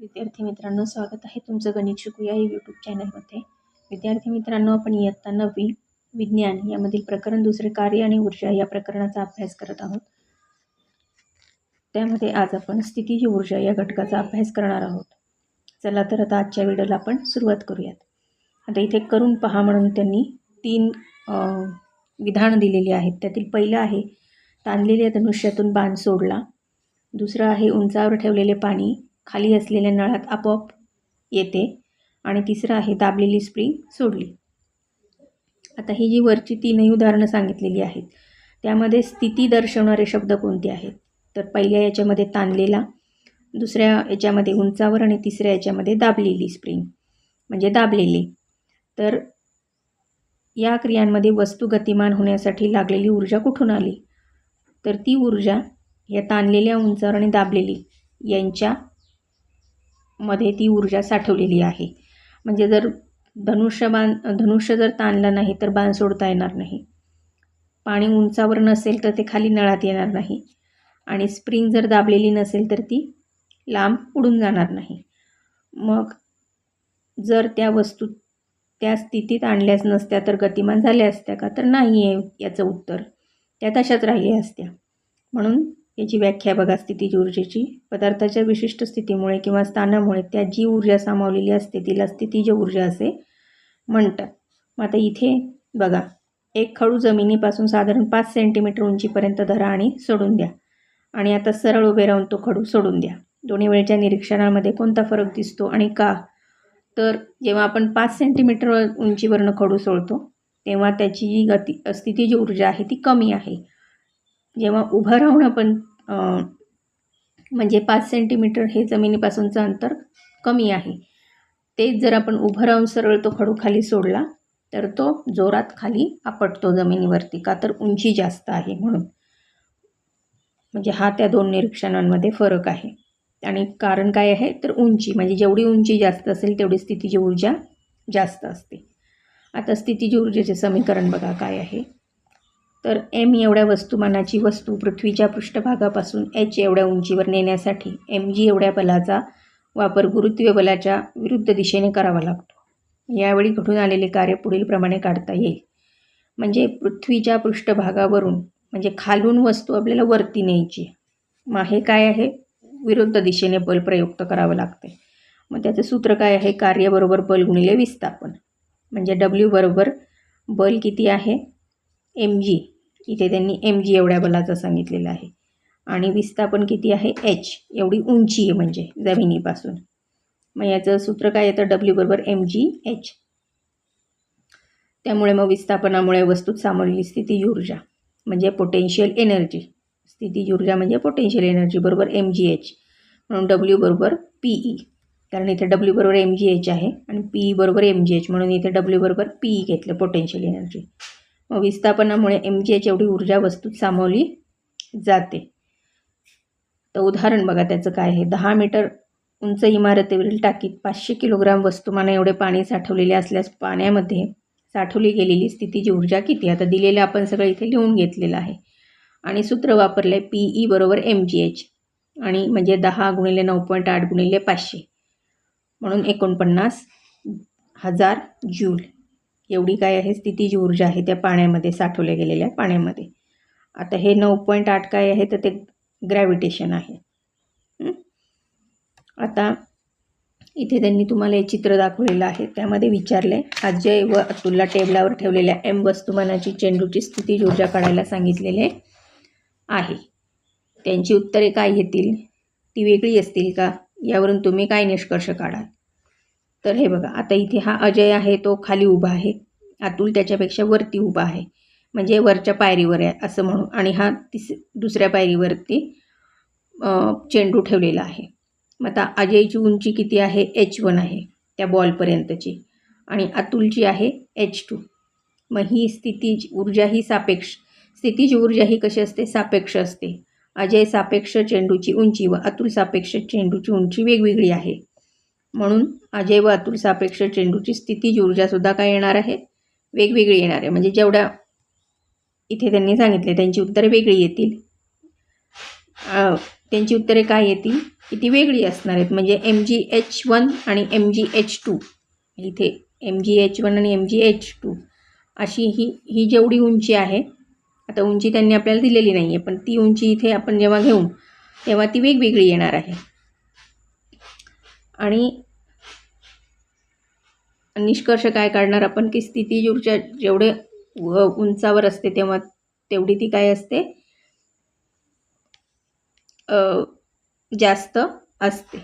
विद्यार्थी मित्रांनो स्वागत आहे तुमचं गणित शिकूया या यूट्यूब चॅनलमध्ये विद्यार्थी मित्रांनो आपण इयत्ता नववी विज्ञान यामधील प्रकरण दुसरे कार्य आणि ऊर्जा या प्रकरणाचा अभ्यास करत आहोत. त्यामध्ये आज आपण स्थितीची ऊर्जा या घटकाचा अभ्यास करणार आहोत. चला तर आता आजच्या व्हिडिओला आपण सुरुवात करूयात. आता इथे करून पहा म्हणून त्यांनी तीन विधानं दिलेली आहेत. त्यातील पहिलं आहे ताणलेल्या धनुष्यातून बाण सोडला. दुसरं आहे उंचावर ठेवलेले पाणी. खाली असलेल्या नळात आपोआप येते आणि तिसरं आहे दाबलेली स्प्रिंग सोडली. आता ही जी वरची तीनही उदाहरणं सांगितलेली आहेत त्यामध्ये स्थिती दर्शवणारे शब्द कोणते आहेत? तर पहिल्या याच्यामध्ये ताणलेला दुसऱ्या याच्यामध्ये उंचावर आणि तिसऱ्या याच्यामध्ये दाबलेली स्प्रिंग म्हणजे दाबलेली. तर या क्रियांमध्ये वस्तू गतिमान होण्यासाठी लागलेली ऊर्जा कुठून आली? तर ती ऊर्जा या ताणलेल्या उंचावर आणि दाबलेली यांच्या मध्ये ती ऊर्जा साठवलेली आहे. म्हणजे जर धनुष्य बाण धनुष्य जर ताणलं नाही तर बाण सोडता येणार नाही. पाणी उंचावर नसेल तर ते खाली नळात येणार नाही. आणि स्प्रिंग जर दाबलेली नसेल तर ती लांब उडून जाणार नाही. मग जर त्या वस्तू त्या स्थितीत आणल्याच नसत्या तर गतिमान झाल्या असत्या का? तर नाही आहे याचं उत्तर. त्या तशाच राहिल्या असत्या. म्हणून याची व्याख्या बघा स्थितीज ऊर्जेची. पदार्थाच्या विशिष्ट स्थितीमुळे किंवा स्थानामुळे त्या जी ऊर्जा सामावलेली असते तिला स्थितीज ऊर्जा असे म्हणतात. मग आता इथे बघा एक खडू जमिनीपासून साधारण पाच सेंटीमीटर उंचीपर्यंत धरा आणि सोडून द्या. आणि आता सरळ उभे राहून तो खडू सोडून द्या. दोन्ही वेळच्या निरीक्षणामध्ये कोणता फरक दिसतो आणि का? तर जेव्हा आपण पाच सेंटीमीटर उंचीवरनं खडू सोडतो तेव्हा त्याची जी गती स्थितीची ऊर्जा आहे ती कमी आहे. जेव्हा उभं राहून आपण म्हणजे पाच सेंटीमीटर हे जमिनीपासूनचं अंतर कमी आहे. तेच जर आपण उभं राहून सरळ तो खडू खाली सोडला तर तो जोरात खाली आपटतो जमिनीवरती का तर उंची जास्त आहे म्हणून. म्हणजे हा त्या दोन निरीक्षणांमध्ये फरक आहे. आणि कारण काय आहे? तर उंची म्हणजे जेवढी उंची जास्त असेल तेवढी स्थितीची ऊर्जा जास्त असते. आता स्थितीची ऊर्जेचे समीकरण बघा काय आहे. तर एम एवढ्या वस्तुमानाची वस्तू पृथ्वीच्या पृष्ठभागापासून एच एवढ्या उंचीवर नेण्यासाठी एम जी एवढ्या बलाचा वापर गुरुत्व बलाच्या विरुद्ध दिशेने करावा लागतो. यावेळी घडून आलेले कार्य पुढीलप्रमाणे काढता येईल. म्हणजे पृथ्वीच्या पृष्ठभागावरून म्हणजे खालून वस्तू आपल्याला वरती न्यायची मग हे काय आहे? विरुद्ध दिशेने बल प्रयुक्त करावं लागते. मग त्याचं सूत्र काय आहे? कार्यबरोबर बल गुणिले विस्थापन. म्हणजे डब्ल्यू बरोबर बल किती आहे? एम जी इथे त्यांनी एम जी एवढ्या बलाचं सांगितलेलं आहे. आणि विस्थापन किती आहे? एच एवढी उंची आहे म्हणजे जमिनीपासून. मग याचं सूत्र काय येतं डब्ल्यू बरोबर एम जी एच त्यामुळे मग विस्थापनामुळे वस्तूत सामावलेली स्थिती ऊर्जा म्हणजे पोटेन्शियल एनर्जी स्थिती ऊर्जा म्हणजे पोटेन्शियल एनर्जी बरोबर एम जी एच म्हणून डब्ल्यू बरोबर पी ई कारण इथे डब्ल्यू बरोबर एम जी एच आहे आणि पी ई बरोबर एम जी एच म्हणून इथे डब्ल्यू बरोबर पी ई घेतलं पोटेन्शियल एनर्जी विस्थापनामुळे एम जी एच एवढी ऊर्जा वस्तूत सामावली जाते. तर उदाहरण बघा त्याचं काय आहे. दहा मीटर उंच इमारतीवरील टाकीत पाचशे किलोग्राम वस्तुमाना एवढे पाणी साठवलेले असल्यास पाण्यामध्ये साठवली गेलेली स्थितीची ऊर्जा किती? आता दिलेलं आपण सगळं इथे लिहून घेतलेलं आहे. आणि सूत्र वापरलं आहे पी ई बरोबर एम जी एच आणि म्हणजे दहा गुणिले नऊ पॉईंट आठ गुणिले पाचशे. म्हणून एकोणपन्नास हजार जूल. एवढी काय आहे? स्थितीची ऊर्जा आहे त्या पाण्यामध्ये साठवल्या गेलेल्या पाण्यामध्ये. आता हे नऊ पॉईंट आठ काय आहे? तर ते ग्रॅव्हिटेशन आहे. आता इथे त्यांनी तुम्हाला हे चित्र दाखवलेलं आहे. त्यामध्ये विचारले अजय व अतुलला टेबलावर ठेवलेल्या एम वस्तुमानाची चेंडूची स्थिती ऊर्जा काढायला सांगितलेले आहे. त्यांची उत्तरे काय येतील? ती वेगळी असतील का? यावरून तुम्ही काय निष्कर्ष काढाल? तर हे बघा आता इथे हा अजय आहे तो खाली उभा आहे. अतुल त्याच्यापेक्षा वरती उभा आहे. म्हणजे वरच्या पायरीवर आहे असं म्हणू. आणि हा तिस दुसऱ्या पायरीवरती चेंडू ठेवलेला आहे. मग आता अजयची उंची किती आहे? एच वन आहे त्या बॉलपर्यंतची. आणि अतुलची आहे एच टू. मग ही स्थितीज ऊर्जा ही सापेक्ष स्थितीची ऊर्जा ही कशी असते? सापेक्ष असते. अजय सापेक्ष चेंडूची उंची व अतुल सापेक्ष चेंडूची उंची वेगवेगळी आहे. म्हणून अजय व अतुल सापेक्ष चेंडूची स्थितीची ऊर्जासुद्धा काय येणार आहे? वेगवेगळी येणार आहे. म्हणजे जेवढ्या इथे त्यांनी सांगितले त्यांची उत्तरे वेगळी येतील. त्यांची उत्तरे काय येतील? की ती वेगळी असणार आहेत? म्हणजे एम जी एच वन आणि एम जी एच टू इथे एम जी एच वन आणि एम जी एच टू अशी ही ही जेवढी उंची आहे आता उंची त्यांनी आपल्याला दिलेली नाही आहे पण ती उंची इथे आपण जेव्हा घेऊ तेव्हा ती वेगवेगळी येणार आहे. आणि निष्कर्ष काय काढणार? आपण की स्थिती ऊर्जा जेवढे उंचावर असते तेव्हा तेवढी ती काय असते? जास्त असते.